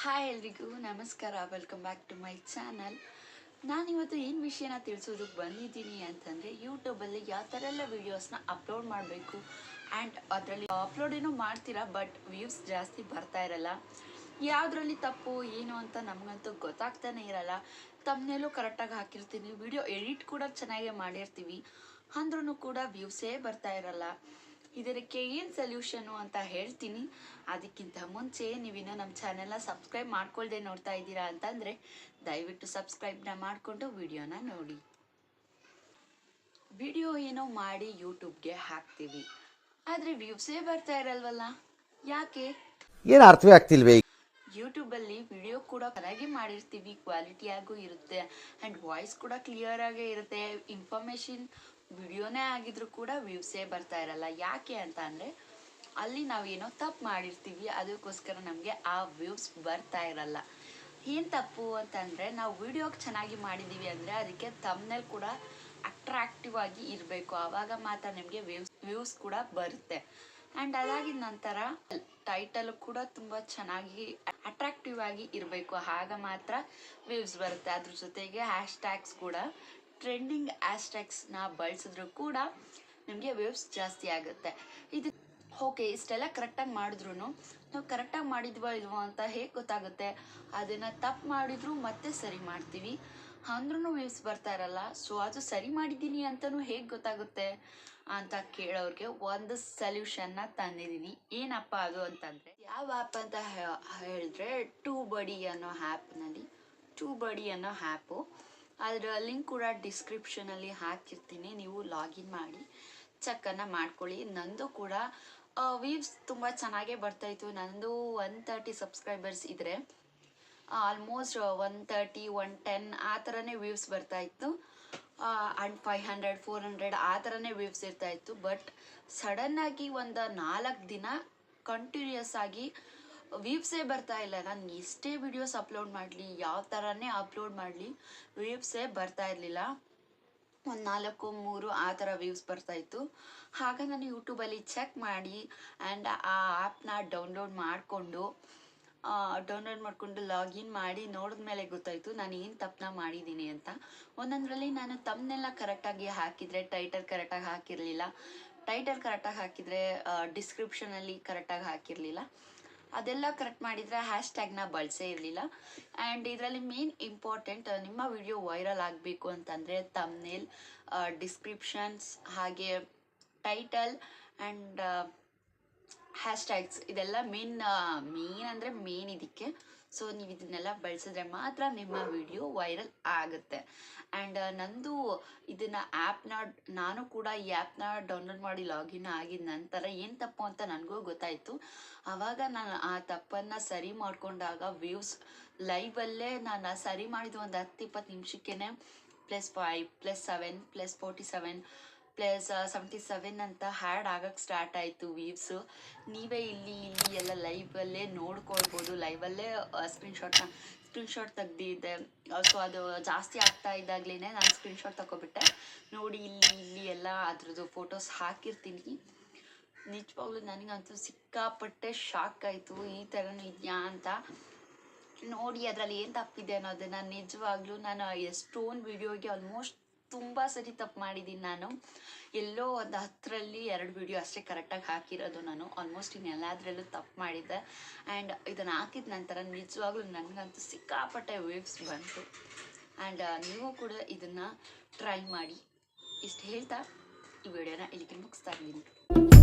Hi ಎಲ್ರಿಗೂ, ನಮಸ್ಕಾರ. Welcome back to my channel ನಾನಿವತ್ತು ಏನು ವಿಷಯನ ತಿಳಿಸೋದಕ್ಕೆ ಬಂದಿದ್ದೀನಿ ಅಂತಂದರೆ ಯೂಟ್ಯೂಬಲ್ಲಿ ಯಾವ ಥರ ಎಲ್ಲ ವೀಡಿಯೋಸ್ನ ಅಪ್ಲೋಡ್ ಮಾಡಬೇಕು ಆ್ಯಂಡ್ ಅದರಲ್ಲಿ ಅಪ್ಲೋಡ್ ಏನೋ ಮಾಡ್ತೀರಾ ಬಟ್ ವ್ಯೂಸ್ ಜಾಸ್ತಿ ಬರ್ತಾ ಇರಲ್ಲ. ಯಾವುದ್ರಲ್ಲಿ ತಪ್ಪು, ಏನು ಅಂತ ನಮಗಂತೂ ಗೊತ್ತಾಗ್ತಾನೆ ಇರಲ್ಲ. ತಮ್ಮನೆಲ್ಲೂ ಕರೆಕ್ಟಾಗಿ ಹಾಕಿರ್ತೀನಿ. ವಿಡಿಯೋ ಎಡಿಟ್ ಕೂಡ ಚೆನ್ನಾಗೇ ಮಾಡಿರ್ತೀವಿ. ಅಂದ್ರೂ ಕೂಡ ವ್ಯೂಸೇ ಬರ್ತಾ ಇರಲ್ಲ. ಇದಕ್ಕೆ ಏನು ಸೊಲ್ಯೂಷನು ಅಂತ ಹೇಳ್ತೀನಿ. ಅದಕ್ಕಿಂತ ಮುಂಚೆ ನೀವಿನ್ನೂ ನಮ್ಮ ಚಾನೆಲ್ನ ಸಬ್ಸ್ಕ್ರೈಬ್ ಮಾಡ್ಕೊಳ್ದೆ ನೋಡ್ತಾ ಇದ್ದೀರಾ ಅಂತಂದರೆ ದಯವಿಟ್ಟು ಸಬ್ಸ್ಕ್ರೈಬ್ನ ಮಾಡಿಕೊಂಡು ವಿಡಿಯೋನ ನೋಡಿ. ವಿಡಿಯೋ ಏನೋ ಮಾಡಿ ಯೂಟ್ಯೂಬ್ಗೆ ಹಾಕ್ತೀವಿ. ಆದರೆ ವ್ಯೂಸೇ ಬರ್ತಾ ಇರಲ್ವಲ್ಲ? ಯಾಕೆ? ಏನು ಅರ್ಥವೇ ಆಗ್ತಿಲ್ವೇ? ಯೂಟ್ಯೂಬಲ್ಲಿ ವಿಡಿಯೋ ಕೂಡ ಚೆನ್ನಾಗಿ ಮಾಡಿರ್ತೀವಿ ಕ್ವಾಲಿಟಿಯಾಗೂ ಇರುತ್ತೆ ಆ್ಯಂಡ್ ವಾಯ್ಸ್ ಕೂಡ ಕ್ಲಿಯರ್ ಆಗೇ ಇರುತ್ತೆ ಇನ್ಫಾರ್ಮೇಷನ್ ವಿಡಿಯೋನೇ ಆಗಿದ್ರು ಕೂಡ ವ್ಯೂಸೇ ಬರ್ತಾ ಇರಲ್ಲ. ಯಾಕೆ ಅಂತ ಅಂದರೆ, ಅಲ್ಲಿ ಏನೋ ತಪ್ಪು ಮಾಡಿರ್ತೀವಿ, ಅದಕ್ಕೋಸ್ಕರ ನಮಗೆ ಆ ವ್ಯೂಸ್ ಬರ್ತಾ ಇರಲ್ಲ. ಏನು ತಪ್ಪು ಅಂತಂದರೆ ನಾವು ವಿಡಿಯೋಗೆ ಚೆನ್ನಾಗಿ ಮಾಡಿದ್ದೀವಿ ಅಂದರೆ ಅದಕ್ಕೆ ತಮ್ಮನೇಲಿ ಕೂಡ ಅಟ್ರಾಕ್ಟಿವ್ ಆಗಿ ಇರಬೇಕು. ಆವಾಗ ಮಾತ್ರ ನಿಮಗೆ ವ್ಯೂಸ್ ವ್ಯೂಸ್ ಕೂಡ ಬರುತ್ತೆ. ಆ್ಯಂಡ್ ಅದಾಗಿದ ನಂತರ ಟೈಟಲ್ ಕೂಡ ತುಂಬ ಚೆನ್ನಾಗಿ ಅಟ್ರಾಕ್ಟಿವ್ ಆಗಿ ಇರಬೇಕು. ಆಗ ಮಾತ್ರ ವ್ಯೂಸ್ ಬರುತ್ತೆ. ಅದ್ರ ಜೊತೆಗೆ ಹ್ಯಾಶ್ ಟ್ಯಾಗ್ಸ್ ಕೂಡ ಟ್ರೆಂಡಿಂಗ್ ಆ್ಯಶ್ಟ್ಯಾಗ್ಸ್ನ ಬಳಸಿದ್ರೂ ಕೂಡ ನಿಮಗೆ ವೇವ್ಸ್ ಜಾಸ್ತಿ ಆಗುತ್ತೆ. ಇದು ಓಕೆ ಇಷ್ಟೆಲ್ಲ ಕರೆಕ್ಟಾಗಿ ಮಾಡಿದ್ರು ನಾವು ಕರೆಕ್ಟಾಗಿ ಮಾಡಿದ್ವೋ ಇಲ್ವೋ ಅಂತ ಹೇಗೆ ಗೊತ್ತಾಗುತ್ತೆ? ಅದನ್ನು ತಪ್ಪು ಮಾಡಿದ್ರು ಮತ್ತೆ ಸರಿ ಮಾಡ್ತೀವಿ. ಅಂದ್ರೂ ವ್ಯೂಸ್ ಬರ್ತಾ ಇರಲ್ಲ ಸೊ ಅದು ಸರಿ ಮಾಡಿದ್ದೀನಿ ಅಂತಲೂ ಹೇಗೆ ಗೊತ್ತಾಗುತ್ತೆ? ಅಂತ ಕೇಳೋರಿಗೆ ಒಂದು ಸಲ್ಯೂಷನ್ನ ತಂದಿದ್ದೀನಿ ಏನಪ್ಪ ಅದು ಅಂತಂದರೆ, ಯಾವ ಆ್ಯಪ್ ಅಂತ ಹೇಳಿದ್ರೆ ಟೂ ಬಡಿ ಅನ್ನೋ ಆ್ಯಪ್ನಲ್ಲಿ ಟೂ ಬಡಿ ಅನ್ನೋ ಆ್ಯಪು ಅದರ ಲಿಂಕ್ ಕೂಡ ಡಿಸ್ಕ್ರಿಪ್ಷನಲ್ಲಿ ಹಾಕಿರ್ತೀನಿ, ನೀವು ಲಾಗಿನ್ ಮಾಡಿ, ಚೆಕ್ಕನ್ನು ಮಾಡ್ಕೊಳ್ಳಿ. ನಂದು ಕೂಡ ವೀವ್ಸ್ ತುಂಬ ಚೆನ್ನಾಗೇ ಬರ್ತಾಯಿತ್ತು ನಂದು ಒನ್ ತರ್ಟಿ ಸಬ್ಸ್ಕ್ರೈಬರ್ಸ್ ಇದ್ದರೆ almost one thirty one ten ಆ ಥರನೇ ವ್ಯೂವ್ಸ್ ಬರ್ತಾಯಿತ್ತು and five hundred four hundred ಆ ಥರನೇ ವ್ಯೂವ್ಸ್ ಇರ್ತಾಯಿತ್ತು ಬಟ್ ಸಡನ್ನಾಗಿ ಒಂದು ನಾಲ್ಕು ದಿನ ಕಂಟಿನ್ಯೂಯಸ್ ಆಗಿ ವ್ಯೂವ್ಸೇ ಬರ್ತಾ ಇಲ್ಲ. ನಾನು ಎಷ್ಟೇ ವಿಡಿಯೋಸ್ ಅಪ್ಲೋಡ್ ಮಾಡಲಿ, ಯಾವ ಥರನೇ ಅಪ್ಲೋಡ್ ಮಾಡಲಿ ವ್ಯೂವ್ಸೇ ಬರ್ತಾ ಇರಲಿಲ್ಲ. ಒಂದು ನಾಲ್ಕು, ಮೂರು ಆ ಥರ ವ್ಯೂಸ್ ಬರ್ತಾ ಇತ್ತು. ಆಗ ನಾನು ಯೂಟ್ಯೂಬಲ್ಲಿ ಚೆಕ್ ಮಾಡಿ ಆ್ಯಂಡ್ ಆ ಆ್ಯಪ್ನ ಡೌನ್ಲೋಡ್ ಮಾಡಿಕೊಂಡು ಡೌನ್ಲೋಡ್ ಮಾಡಿಕೊಂಡು ಲಾಗಿನ್ ಮಾಡಿ ನೋಡಿದ ಮೇಲೆ ಗೊತ್ತಾಯಿತು ನಾನು ಏನು ತಪ್ಪನ್ನ ಮಾಡಿದ್ದೀನಿ ಅಂತ. ಒಂದೊಂದರಲ್ಲಿ ನಾನು ತಮ್ಮನ್ನೆಲ್ಲ ಕರೆಕ್ಟಾಗಿ ಹಾಕಿದರೆ ಟೈಟಲ್ ಕರೆಕ್ಟಾಗಿ ಹಾಕಿರಲಿಲ್ಲ. ಟೈಟಲ್ ಕರೆಕ್ಟಾಗಿ ಹಾಕಿದರೆ ಡಿಸ್ಕ್ರಿಪ್ಷನಲ್ಲಿ ಕರೆಕ್ಟಾಗಿ ಹಾಕಿರಲಿಲ್ಲ. ಅದೆಲ್ಲ ಕರೆಕ್ಟ್ ಮಾಡಿದರೆ ಹ್ಯಾಶ್ ಟ್ಯಾಗ್ನ ಬಳಸೇ ಇರಲಿಲ್ಲ. ಆ್ಯಂಡ್ ಇದರಲ್ಲಿ ಮೇನ್ ಇಂಪಾರ್ಟೆಂಟ್ ನಿಮ್ಮ ವಿಡಿಯೋ ವೈರಲ್ ಆಗಬೇಕು ಅಂತಂದರೆ ತಮ್ನೇಲ್ ಡಿಸ್ಕ್ರಿಪ್ಷನ್ಸ್ ಹಾಗೆ ಟೈಟಲ್ ಆ್ಯಂಡ್ ಹ್ಯಾಶ್ ಟ್ಯಾಗ್ಸ್ ಇದೆಲ್ಲ ಮೇನ್ ಮೇನ್ ಅಂದರೆ ಮೇನ್ ಇದಕ್ಕೆ. ಸೊ ನೀವು ಇದನ್ನೆಲ್ಲ ಬಳಸಿದ್ರೆ ಮಾತ್ರ ನಿಮ್ಮ ವಿಡಿಯೋ ವೈರಲ್ ಆಗುತ್ತೆ. ಆ್ಯಂಡ್ ನಂದು ಇದನ್ನು ಆ್ಯಪ್ನ ನಾನು ಕೂಡ ಈ ಆ್ಯಪ್ನ ಡೌನ್ಲೋಡ್ ಮಾಡಿ ಲಾಗಿನ್ ಆಗಿದ ನಂತರ ಏನು ತಪ್ಪು ಅಂತ ನನಗೂ ಗೊತ್ತಾಯಿತು. ಆವಾಗ ನಾನು ಆ ತಪ್ಪನ್ನು ಸರಿ ಮಾಡಿಕೊಂಡಾಗ ವ್ಯೂಸ್ ಲೈವಲ್ಲೇ ನಾನು ಸರಿ ಮಾಡಿದ ಒಂದು ಹತ್ತು ಇಪ್ಪತ್ತು ನಿಮಿಷಕ್ಕೇ plus five plus seven plus forty seven plus seventy seven ಅಂತ ಹ್ಯಾಡ್ ಆಗಕ್ಕೆ ಸ್ಟಾರ್ಟ್ ಆಯಿತು ವೀವ್ಸು ನೀವೇ ಇಲ್ಲಿ ಇಲ್ಲಿ ಎಲ್ಲ ಲೈವಲ್ಲೇ ನೋಡ್ಕೊಳ್ಬೋದು. ಲೈವಲ್ಲೇ ಸ್ಕ್ರೀನ್ಶಾಟ್ನ ಸ್ಕ್ರೀನ್ಶಾಟ್ ತೆಗ್ದಿದ್ದೆ ಸೊ ಅದು ಜಾಸ್ತಿ ಆಗ್ತಾ ಇದ್ದಾಗ್ಲೇ ನಾನು ಸ್ಕ್ರೀನ್ಶಾಟ್ ತಗೊಬಿಟ್ಟೆ ನೋಡಿ ಇಲ್ಲಿ ಇಲ್ಲಿ ಎಲ್ಲ ಅದ್ರದ್ದು ಫೋಟೋಸ್ ಹಾಕಿರ್ತೀನಿ. ನಿಜವಾಗ್ಲೂ ನನಗಂತೂ ಸಿಕ್ಕಾಪಟ್ಟೆ ಶಾಕ್ ಆಯಿತು. ಈ ಥರನೂ ಇದೆಯಾ ಅಂತ. ನೋಡಿ ಅದರಲ್ಲಿ ಏನು ತಪ್ಪಿದೆ ಅನ್ನೋದನ್ನು ನಿಜವಾಗ್ಲೂ ನಾನು ಎಷ್ಟೊಂದು ವಿಡಿಯೋಗೆ ಆಲ್ಮೋಸ್ಟ್ ತುಂಬ ಸರಿ ತಪ್ಪು ಮಾಡಿದ್ದೀನಿ ನಾನು. ಎಲ್ಲೋ ಒಂದು ಹತ್ತರಲ್ಲಿ ಎರಡು ವಿಡಿಯೋ ಅಷ್ಟೇ ಕರೆಕ್ಟಾಗಿ ಹಾಕಿರೋದು ನಾನು. ಆಲ್ಮೋಸ್ಟ್ ಇನ್ನೆಲ್ಲದರಲ್ಲೂ ತಪ್ಪು ಮಾಡಿದ್ದೆ. ಆ್ಯಂಡ್ ಇದನ್ನು ಹಾಕಿದ ನಂತರ ನಿಜವಾಗ್ಲೂ ನನಗಂತೂ ಸಿಕ್ಕಾಪಟ್ಟೆ ವೇವ್ಸ್ ಬಂತು. ಆ್ಯಂಡ್ ನೀವು ಕೂಡ ಇದನ್ನು ಟ್ರೈ ಮಾಡಿ. ಇಷ್ಟು ಹೇಳ್ತಾ ಈ ವಿಡಿಯೋನ ಇಲ್ಲಿಗೆ ಮುಗಿಸ್ತಾ ಇದ್ದೀನಿ.